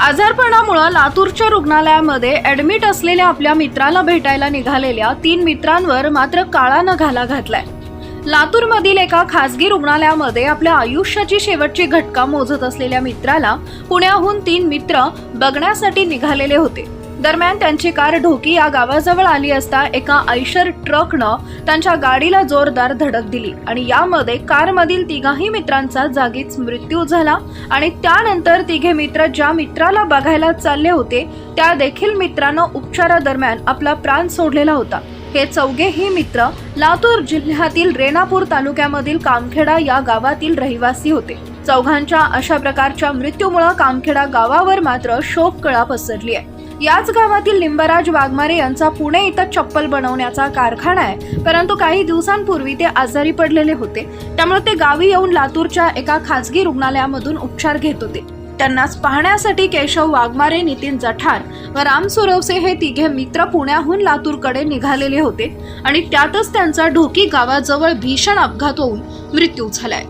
आजारपणामुळं लातूरच्या रुग्णालयामध्ये ऍडमिट असलेल्या आपल्या मित्राला भेटायला निघालेल्या तीन मित्रांवर मात्र काळानं घाला घातलाय. लातूरमधील एका खासगी रुग्णालयामध्ये आपल्या आयुष्याची शेवटची घटका मोजत असलेल्या मित्राला पुण्याहून तीन मित्र बघण्यासाठी निघालेले होते. दरम्यान त्यांची कार ढोकी या गावाजवळ आली असता एका आयशर ट्रकनं त्यांच्या गाडीला जोरदार धडक दिली आणि यामध्ये कारमधील तिघाही मित्रांचा जागीच मृत्यू झाला आणि त्यानंतर तिघे मित्र ज्या मित्राला बघायला चालले होते त्या देखील मित्रानं उपचारादरम्यान आपला प्राण सोडलेला होता. हे चौघेही मित्र लातूर जिल्ह्यातील रेणापूर तालुक्यामधील कामखेडा या गावातील रहिवासी होते. चौघांच्या अशा प्रकारच्या मृत्यूमुळे कामखेडा गावावर मात्र शोककळा पसरली आहे. याच गावातील लिंबराज वाघमारे यांचा पुणे इथं चप्पल बनवण्याचा कारखाना आहे. परंतु काही दिवसांपूर्वी ते आजारी पडलेले होते. त्यामुळे ते गावी येऊन लातूरच्या एका खासगी रुग्णालयामधून उपचार घेत होते. त्यांनाच पाहण्यासाठी केशव वाघमारे नितीन जठार व राम सुरवसे हे तिघे मित्र पुण्याहून लातूरकडे निघालेले होते. आणि त्यातच त्यांचा ढोकी गावाजवळ भीषण अपघात होऊन मृत्यू झालाय.